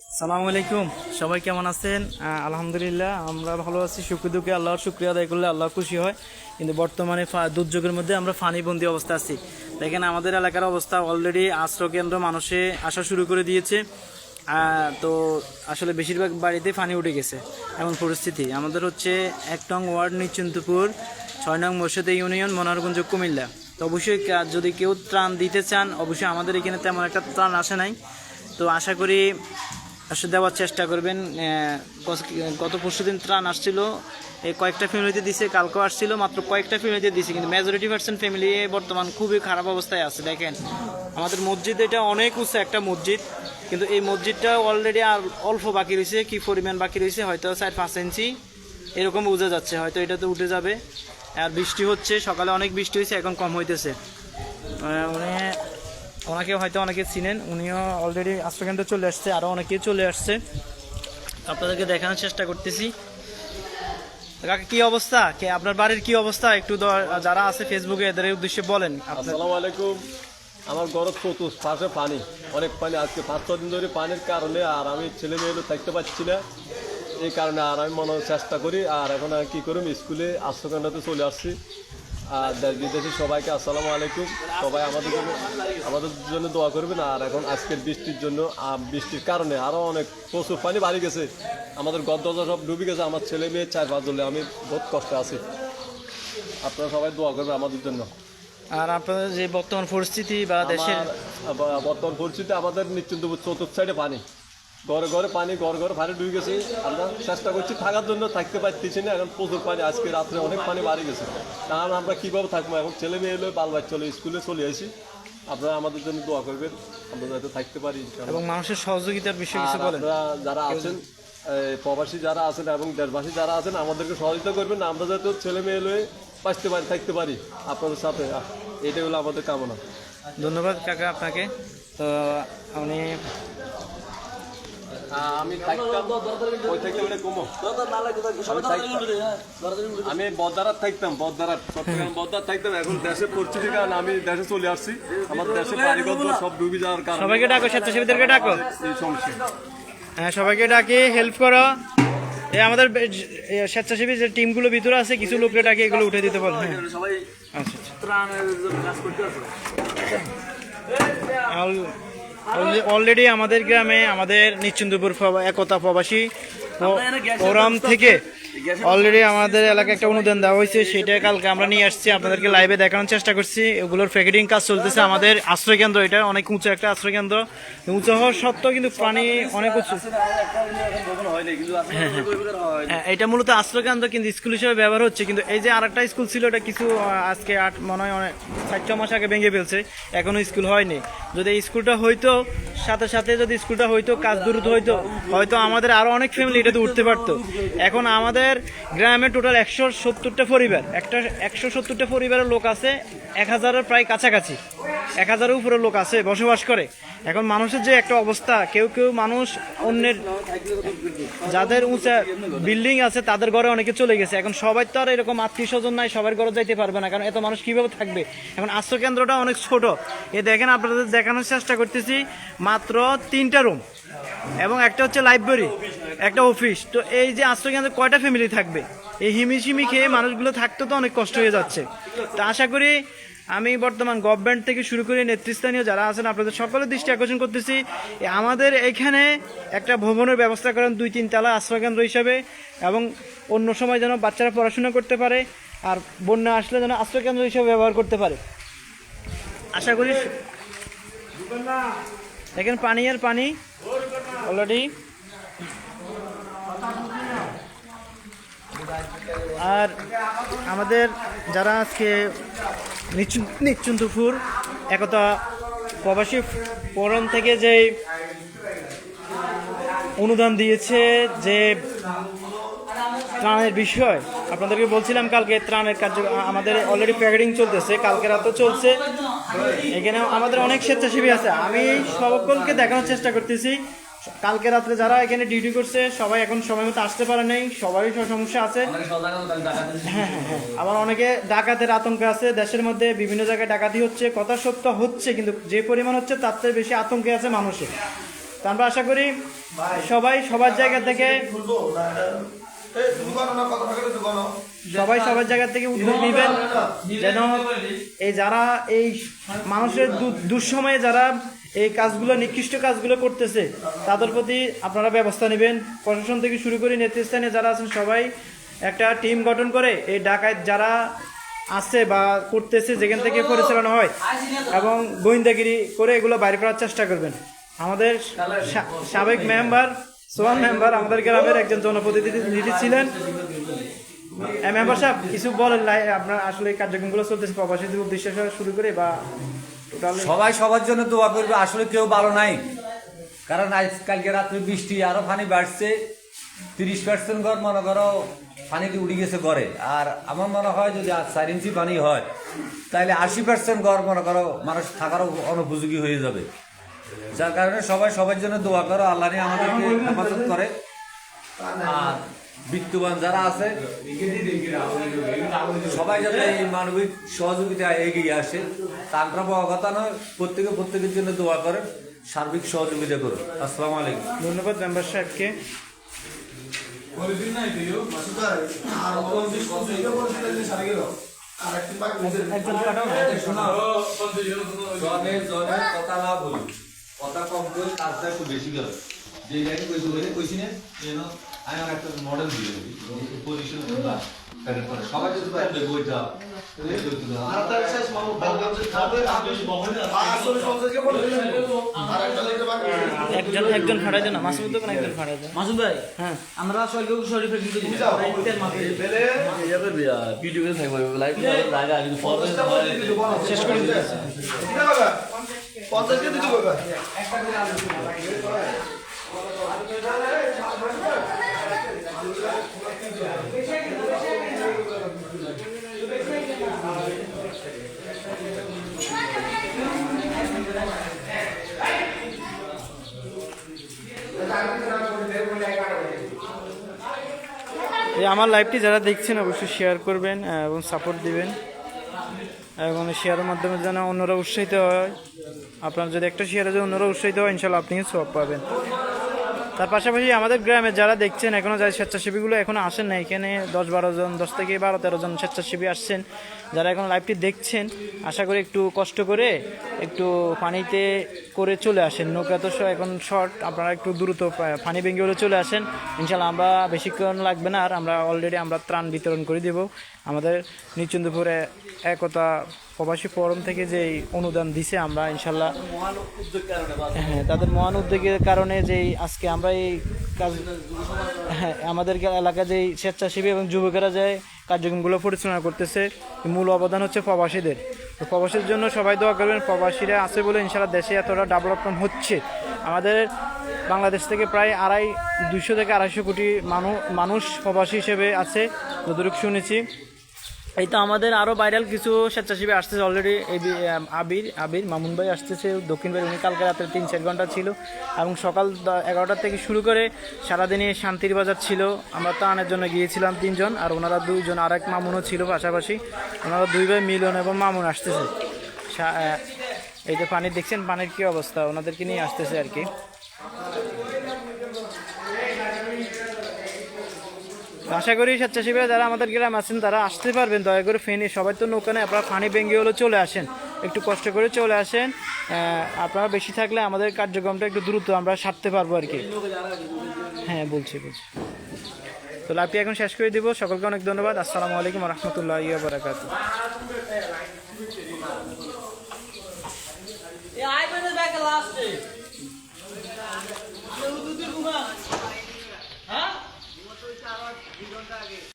সালামু আলাইকুম। সবাই কেমন আছেন? আলহামদুলিল্লাহ, আমরা ভালো আছি। শুক্র দুঃখে আল্লাহর শুক্রিয়া আদায় করলে আল্লাহ খুশি হয়। কিন্তু বর্তমানে দুর্যোগের মধ্যে আমরা ফানিবন্দি অবস্থা আছি। দেখেন, আমাদের এলাকার অবস্থা অলরেডি আশ্রয় কেন্দ্র মানুষে আসা শুরু করে দিয়েছে। তো আসলে বেশিরভাগ বাড়িতে ফানি উঠে গেছে। এমন পরিস্থিতি। আমাদের হচ্ছে এক নং ওয়ার্ড নিশ্চিন্তপুর, ছয় নং মসজিদ ইউনিয়ন, মনোহরগঞ্জ, কুমিল্লা। তো অবশ্যই যদি কেউ ত্রাণ দিতে চান, অবশ্যই আমাদের এখানে তেমন একটা ত্রাণ আসে নাই। তো আশা করি আসলে দেওয়ার চেষ্টা করবেন গত- পরশু দিন ত্রাণ আসছিল এই কয়েকটা ফ্যামিলিতে দিছে, কালকেও আসছিল, মাত্র কয়েকটা ফ্যামিলিতে দিছে, কিন্তু মেজরিটি পার্সেন্ট ফ্যামিলি বর্তমান খুবই খারাপ অবস্থায় আছে, দেখেন। আমাদের মসজিদ এটা অনেক উঁচু একটা মসজিদ, কিন্তু এই মসজিদটা অলরেডি আর অল্প বাকি রয়েছে, কি পরিমাণ বাকি রয়েছে, হয়তো চার পাঁচ ইঞ্চি এরকম বোঝা যাচ্ছে, হয়তো এটা তো উঠে যাবে। আর বৃষ্টি হচ্ছে, সকালে অনেক বৃষ্টি হয়েছে, এখন কম হইতেছে। উনি ওনাকে হয়তো অনেকে চিনেন, উনিও অলরেডি আশ্রয়কেন্দ্রে চলে আসছে আরও অনেকেই চলে আসছে। আপনাদেরকে দেখানোর চেষ্টা করতেছি। কাকা, কি অবস্থা? কে, আপনার বাড়ির কি অবস্থা? একটু যারা আছে ফেসবুকে এদের উদ্দেশ্যে বলেন। আসসালামু আলাইকুম। আমার ঘর চতুর্থ পাশে পানি, অনেক পানি। আজকে পাঁচ ছ দিন ধরে পানির কারণে আর আমি ছেলে মেয়েগুলো থাকতে পারছি না। এই কারণে আর আমি মনে চেষ্টা করি, আর এখন কি করুম, স্কুলে আশ্রয়কেন্দ্রতে চলে আসছি। আর দেশ বিদেশি সবাইকে আসসালামু আলাইকুম। সবাই আমাদের জন্য আমাদের জন্য দোয়া করবেন। আর এখন আজকের বৃষ্টির জন্য বৃষ্টির কারণে আরও অনেক প্রচুর পানি বাড়ি গেছে। আমাদের গদ দরজা সব ডুবে গেছে। আমার ছেলে মেয়ে চার পাঁচ জনে আমি বহুত কষ্টে আছি। আপনারা সবাই দোয়া করবেন আমাদের জন্য। আর আপনাদের যে বর্তমান পরিস্থিতি বা দেশের বর্তমান পরিস্থিতি আমাদের নিশ্চিন্তপুর চতুর্থ সাইডে পানি। ঘরে ঘরে পানি ঘরে ঘরে ভারী ডুবে গেছে। আমরা চেষ্টা করছি থাকার জন্য থাকতে পারতেছি না। এখন প্রচুর পানি আজকে রাত্রে অনেক পানি বাড়ি গেছে। তাহলে আমরা কীভাবে থাকব? এখন ছেলে মেয়ে এলো বাল বাচ্চা চলে স্কুলে চলে আসি। আপনারা আমাদের জন্য দোয়া করবেন আমরা যাতে থাকতে পারি এবং মানুষের সহযোগিতার বিষয়ে কিছু বলেন। যারা আছেন প্রবাসী যারা আছেন এবং দেশবাসী যারা আছেন আমাদেরকে সহযোগিতা করবেন। আমরা যাতে ছেলে মেয়ে লয়ে বাঁচতে পারি থাকতে পারি আপনাদের সাথে। এটাই হলো আমাদের কামনা। ধন্যবাদ কাকা আপনাকে। তো উনি আমি আমি বদারাত থাকতাম। বদারাত চট্টগ্রাম বদার থাকতাম এখন দেশে পরিস্থিতির কারণে আমি দেশে চলে আসছি। আমার দেশে সব ডুবে যাওয়ার কারণে। সবাইকে ডাকো স্বেচ্ছাসেবীদেরকে ডাকো। এই সমস্যা। হ্যাঁ সবাইকে ডাকি হেল্প করো। এই আমাদের স্বেচ্ছাসেবী যে টিমগুলো ভিতরে আছে কিছু লোককে ডাকি এগুলো উঠে দিতে বলো হ্যাঁ। সবাই আচ্ছা আচ্ছা। অলরেডি আমাদের গ্রামে আমাদের নিশ্চিন্দপুর একতা প্রবাসী। ওরাম থেকে অলরেডি আমাদের এলাকায় একটা অনুদান দেওয়া হয়েছে সেটা কালকে আমরা নিয়ে আসছি আপনাদেরকে লাইভে দেখানোর চেষ্টা করছি। এগুলোর প্যাকেটিং কাজ চলতেছে আমাদের আশ্রয় কেন্দ্র এটা অনেক উঁচু একটা আশ্রয় কেন্দ্র। উঁচু হওয়ার সত্ত্বেও কিন্তু পানি অনেক উঁচু। হ্যাঁ, এটা মূলত আশ্রয় কেন্দ্র কিন্তু স্কুল হিসেবে ব্যবহার হচ্ছে কিন্তু এই যে আরেকটা স্কুল ছিল এটা কিছু আজকে আট মনে হয় অনেক চার ছ মাস আগে ভেঙে ফেলছে এখনও স্কুল হয়নি। যদি এই স্কুলটা হইতো সাথে সাথে যদি স্কুলটা হইতো, কাজ দ্রুত হইতো, হয়তো আমাদের আরও অনেক ফ্যামিলি এটাতে উঠতে পারতো। এখন আমাদের গ্রামে টোটাল একশো সত্তরটা পরিবার, একটা একশো সত্তরটা পরিবারের লোক আছে, এক হাজারের প্রায় কাছাকাছি। এক হাজারের উপরে লোক আছে, বসবাস করে। এখন মানুষের যে একটা অবস্থা, কেউ কেউ মানুষ অন্যের যাদের উঁচা বিল্ডিং আছে, তাদের ঘরে অনেকে চলে গেছে। এখন সবাই তো আর এরকম আত্মীয় স্বজন নাই, সবার ঘরে যাইতে পারবে না, কারণ এত মানুষ কীভাবে থাকবে? এখন আশ্রয় কেন্দ্রটা অনেক ছোট। এ দেখেন, আপনাদের দেখানোর চেষ্টা করতেছি, মাত্র তিনটা রুম এবং একটা হচ্ছে লাইব্রেরি, একটা অফিস। তো এই যে আশ্রয় কেন্দ্রে কয়টা ফ্যামিলি থাকবে? এই হিমিশিমি খেয়ে মানুষগুলো থাকতে তো অনেক কষ্ট হয়ে যাচ্ছে। তো আশা করি আমি বর্তমান গভর্নমেন্ট থেকে শুরু করে নেতৃস্থানীয় যারা আছেন, আপনাদের সকলের দৃষ্টি আকর্ষণ করতেছি। আমাদের এখানে একটা ভবনের ব্যবস্থা করেন দুই তিন তলা আশ্রয়কেন্দ্র হিসাবে এবং অন্য সময় যেন বাচ্চারা পড়াশোনা করতে পারে আর বন্যা আসলে যেন আশ্রয়কেন্দ্র হিসেবে ব্যবহার করতে পারে। আশা করি দেখেন পানি আর পানি। অলরেডি আর আমাদের যারা আজকে নিশ্চিন্তপুর একতা প্রবাসী ফোরাম থেকে যে অনুদান দিয়েছে যে ত্রাণের বিষয়, আপনাদেরকে বলছিলাম কালকে ত্রাণের কার্য, আমাদের অলরেডি প্যাকেটিং চলতেছে, কালকে রাতও চলছে। এখানে আমাদের অনেক স্বেচ্ছাসেবী আছে। আমি সকলকে দেখানোর চেষ্টা করতেছি। কালকে রাত্রে যারা এখানে ডিউটি করছে সবাই এখন সময় মতো আসতে পারে নাই সবারই সব সমস্যা আছে। হ্যাঁ হ্যাঁ হ্যাঁ। আবার অনেকে ডাকাতের আতঙ্ক আছে। দেশের মধ্যে বিভিন্ন জায়গায় ডাকাতি হচ্ছে কথা সত্য হচ্ছে কিন্তু যে পরিমাণ হচ্ছে তার চেয়ে বেশি আতঙ্কে আছে মানুষের তো আমরা আশা করি সবাই সবার জায়গা থেকে সবাই সবার জায়গা থেকে উদ্যোগ নেবেন। যেন এই যারা এই মানুষের দুঃসময়ে যারা এই কাজগুলো, নিকৃষ্ট কাজগুলো করতেছে, তাদের প্রতি আপনারা ব্যবস্থা নেবেন। প্রশাসন থেকে শুরু করে নেতৃস্থানে যারা আছেন সবাই, একটা টিম গঠন করে এই ডাকাত যারা আছে বা করতেছে, যেখান থেকে পরিচালনা হয়, এবং গোয়েন্দাগিরি করে এগুলো বাইর করার চেষ্টা করবেন। আমাদের সাবেক মেম্বার, সোয়ান মেম্বার, আমাদের গ্রামের একজন জনপ্রতিনিধি ছিলেন। মেম্বার সাহেব, কিছু বলেন আপনার আসলে কার্যক্রমগুলো চলতেছে, প্রবাসীদের উদ্দেশ্যে শুরু করে বা সবাই সবার জন্য দোয়া করবে, আসলে কেউ ভালো নাই। কারণ আজ কালকে রাত্রে বৃষ্টি, আরও পানি বাড়ছে। তিরিশ পার্সেন্ট ঘর, মনে করো, পানিতে উঠে গেছে ঘরে। আর আমার মনে হয় যদি আজ চার ইঞ্চি পানি হয়, তাহলে আশি পার্সেন্ট ঘর, মনে করো, মানুষ থাকারও অনুপযোগী হয়ে যাবে। যার কারণে সবাই সবার জন্য দোয়া করো, আল্লাহ নিয়ে আমাদেরকে হেফাজত করে। আর বিত্তবান যারা আছে সবাই যাতে এই মানবিক সহযোগিতা এগিয়ে আসে তা পাওয়া কথা নয় প্রত্যেকে প্রত্যেকের জন্য দোয়া করেন সার্বিক সহযোগিতা করুন। আসসালামু আলাইকুম। ধন্যবাদ মেম্বার সাহেবকে। কথা না বলি কথা কম করে কাজটা একটু বেশি গেল যে কইছো বলে কইছি না যেন আমি আমার একটা মডেল দিয়ে দিই। পজিশন বা সবাই যদি পারবে বইটা একজন একজন ফাড়াই দেন মাসুদ দোকান একজন ফাড়াই দেন। মাসুদ ভাই হ্যাঁ। আমরা সরকার শরীফের কিন্তু তেল মাফি ভিডিও থাকবে লাইভ লাইভ আগে শেষ করে দিতেছে এই আমার লাইভটি যারা দেখছেন, অবশ্যই শেয়ার করবেন এবং সাপোর্ট দিবেন। এবং শেয়ারের মাধ্যমে যেন অন্যরা উৎসাহিত হয়। আপনার যদি একটা শেয়ারে যদি অন্যরা উৎসাহিত হয়, ইনশাল্লাহ আপনিও সব পাবেন। তার পাশাপাশি আমাদের গ্রামে যারা দেখছেন এখনও যারা স্বেচ্ছাসেবীগুলো এখনও আসেন না এখানে দশ বারো জন, দশ থেকে বারো, তেরো জন স্বেচ্ছাসেবী আসছেন। যারা এখন লাইভটি দেখছেন, আশা করি একটু কষ্ট করে একটু পানিতে করে চলে আসেন। নৌকা তো এখন শর্ট আপনারা একটু দ্রুত পানি ভেঙে হলে চলে আসেন। ইনশাল্লাহ আমরা বেশিক্ষণ লাগবে না, আর আমরা অলরেডি আমরা ত্রাণ বিতরণ করে দেব। আমাদের নিচন্দপুরে একতা প্রবাসী ফোরাম থেকে যে অনুদান দিছে আমরা ইনশাল্লাহ হ্যাঁ তাদের মহান উদ্যোগের কারণে যে আজকে আমরা এই কাজ হ্যাঁ আমাদের এলাকায় যে স্বেচ্ছাসেবী এবং যুবকেরা যে কার্যক্রমগুলো পরিচালনা করতেছে মূল অবদান হচ্ছে প্রবাসীদের। প্রবাসীর জন্য সবাই দোয়া করবেন, প্রবাসীরা আছে বলে ইনশাল্লাহ দেশে এতটা ডেভেলপমেন্ট হচ্ছে। আমাদের বাংলাদেশ থেকে প্রায় আড়াই দুশো থেকে আড়াইশো কোটি মানুষ মানুষ প্রবাসী হিসেবে আছে, যতটুকু শুনেছি। এই তো আমাদের আরও ভাইরাল কিছু স্বেচ্ছাসেবী আসতেছে অলরেডি আবির আবির মামুন ভাই আসতেছে, দক্ষিণ ভাই, উনি কালকে রাত্রে তিন চার ঘণ্টা ছিল এবং সকাল এগারোটা থেকে শুরু করে সারাদিনে শান্তির বাজার ছিল। আমরা তো আনার জন্য গিয়েছিলাম তিনজন আর ওনারা দুইজন আর এক মামুনও ছিল পাশাপাশি। ওনারা দুই ভাই মিলন এবং মামুন আসতেছে। এই যে পানি, দেখছেন পানির কী অবস্থা? ওনাদেরকে নিয়ে আসতেছে আর কি। আশা করি স্বেচ্ছাসেবীরা যারা আমাদের গ্রাম আছেন, তারা আসতে পারবেন। দয়া করে ফেনি, সবাই তো নৌকা নেই আপনারা ফানি বেঙ্গি হলে চলে আসেন। একটু কষ্ট করে চলে আসেন। আপনারা বেশি থাকলে আমাদের কার্যক্রমটা একটু দ্রুত আমরা সারতে পারব আর কি। হ্যাঁ বলছি বলছি। তো লাইভটি এখন শেষ করে দিব। সকলকে অনেক ধন্যবাদ। আসসালামু আলাইকুম রহমতুল্লাহ বারাকাতু